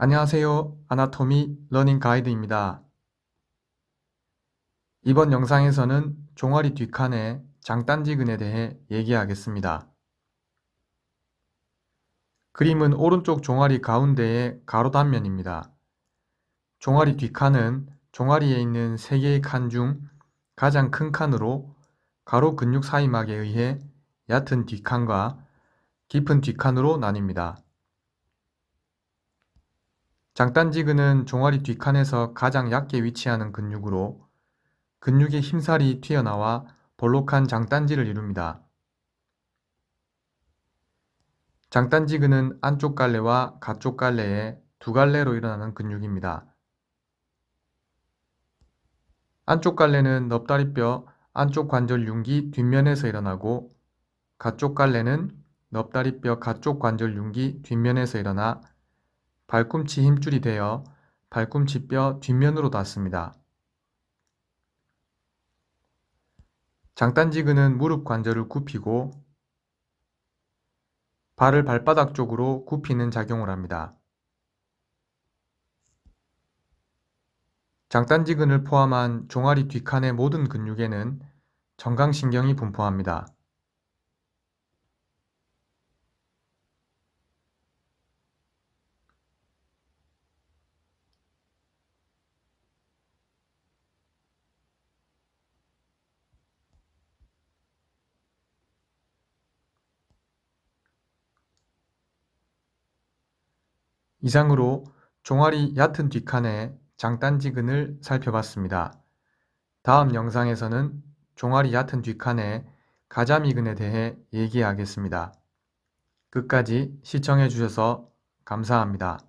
안녕하세요. 아나토미 러닝 가이드입니다. 이번 영상에서는 종아리 뒷칸의 장단지근에 대해 얘기하겠습니다. 그림은 오른쪽 종아리 가운데의 가로 단면입니다. 종아리 뒷칸은 종아리에 있는 세 개의 칸 중 가장 큰 칸으로 가로 근육 사이막에 의해 얕은 뒷칸과 깊은 뒷칸으로 나뉩니다. 장단지근은 종아리 뒷칸에서 가장 얕게 위치하는 근육으로 근육의 힘살이 튀어나와 볼록한 장단지를 이룹니다. 장단지근은 안쪽 갈래와 가쪽 갈래의 두 갈래로 일어나는 근육입니다. 안쪽 갈래는 넙다리뼈 안쪽 관절 융기 뒷면에서 일어나고 가쪽 갈래는 넙다리뼈 가쪽 관절 융기 뒷면에서 일어나 발꿈치 힘줄이 되어 발꿈치 뼈 뒷면으로 닿습니다. 장단지근은 무릎 관절을 굽히고 발을 발바닥 쪽으로 굽히는 작용을 합니다. 장단지근을 포함한 종아리 뒷칸의 모든 근육에는 정강신경이 분포합니다. 이상으로 종아리 얕은 뒷칸의 장단지근을 살펴봤습니다. 다음 영상에서는 종아리 얕은 뒷칸의 가자미근에 대해 얘기하겠습니다. 끝까지 시청해 주셔서 감사합니다.